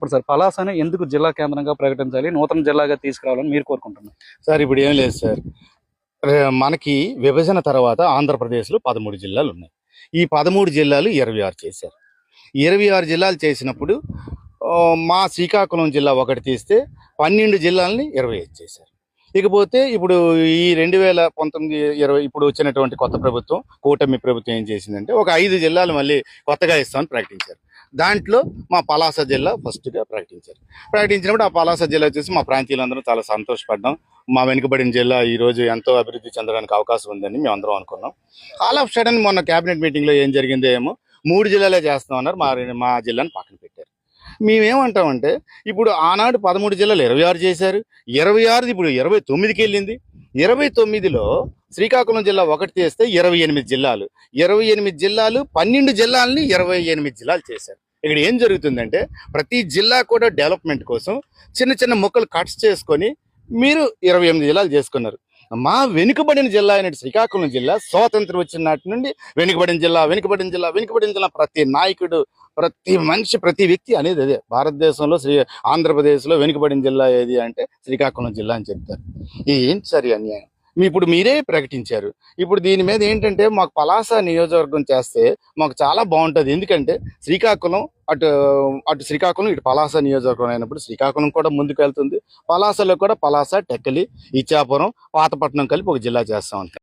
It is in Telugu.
ఇప్పుడు సార్ పలాసని ఎందుకు జిల్లా కేంద్రంగా ప్రకటించాలి నూతన జిల్లాగా తీసుకురావాలని మీరు కోరుకుంటున్నారు? సార్ ఇప్పుడు ఏం లేదు సార్. మనకి విభజన తర్వాత ఆంధ్రప్రదేశ్లో పదమూడు జిల్లాలు ఉన్నాయి. ఈ పదమూడు జిల్లాలు ఇరవై ఆరు చేశారు. ఇరవై ఆరు జిల్లాలు చేసినప్పుడు మా శ్రీకాకుళం జిల్లా ఒకటి తీస్తే పన్నెండు జిల్లాలని ఇరవై ఐదు చేశారు. ఇకపోతే ఇప్పుడు ఈ రెండు వేల పంతొమ్మిది ఇరవై ఇప్పుడు వచ్చినటువంటి కొత్త ప్రభుత్వం కూటమి ప్రభుత్వం ఏం చేసిందంటే ఒక ఐదు జిల్లాలు మళ్ళీ కొత్తగా ఇస్తామని ప్రకటించారు. దాంట్లో మా పలాస జిల్లా ఫస్ట్గా ప్రకటించారు. ప్రకటించినప్పుడు ఆ పలాస జిల్లా వచ్చేసి మా ప్రాంతీయులందరూ చాలా సంతోషపడ్డాం. మా వెనుకబడిన జిల్లా ఈ రోజు ఎంతో అభివృద్ధి చెందడానికి అవకాశం ఉందని మేము అందరం అనుకున్నాం. ఆల్ ఆఫ్ సడన్ మొన్న క్యాబినెట్ మీటింగ్లో ఏం జరిగిందో ఏమో మూడు జిల్లాలే చేస్తాం అన్నారు. మా మా జిల్లాని పక్కన పెట్టారు. మేమేమంటామంటే ఇప్పుడు ఆనాడు పదమూడు జిల్లాలు ఇరవై ఆరు చేశారు. ఇరవై ఆరుది ఇప్పుడు ఇరవై తొమ్మిదికి వెళ్ళింది. ఇరవై తొమ్మిదిలో శ్రీకాకుళం జిల్లా ఒకటి చేస్తే ఇరవై ఎనిమిది జిల్లాలు. ఇరవై ఎనిమిది జిల్లాలు పన్నెండు జిల్లాలని ఇరవై ఎనిమిది జిల్లాలు చేశారు. ఇక్కడ ఏం జరుగుతుందంటే ప్రతి జిల్లా కూడా డెవలప్మెంట్ కోసం చిన్న చిన్న మొక్కలు కట్స్ చేసుకొని మీరు ఇరవై ఎనిమిది జిల్లాలు చేసుకున్నారు. మా వెనుకబడిన జిల్లా అయిన శ్రీకాకుళం జిల్లా స్వాతంత్రం వచ్చిన నాటి నుండి వెనుకబడిన జిల్లా వెనుకబడిన జిల్లా వెనుకబడిన జిల్లా ప్రతి నాయకుడు ప్రతి మనిషి ప్రతి వ్యక్తి అనేది అదే. భారతదేశంలో శ్రీ ఆంధ్రప్రదేశ్లో వెనుకబడిన జిల్లా ఏది అంటే శ్రీకాకుళం జిల్లా అని చెప్తారు. ఏం ఏంటి సార్ అన్యాయం? ఇప్పుడు మీరే ప్రకటించారు. ఇప్పుడు దీని మీద ఏంటంటే మాకు పలాస నియోజకవర్గం చేస్తే మాకు చాలా బాగుంటుంది. ఎందుకంటే శ్రీకాకుళం అటు అటు శ్రీకాకుళం ఇటు పలాస నియోజకవర్గం అయినప్పుడు శ్రీకాకుళం కూడా ముందుకు వెళ్తుంది పలాసలో కూడా పలాస టెక్కలి ఇచ్చాపురం పాతపట్నం కలిపి ఒక జిల్లా చేస్తాం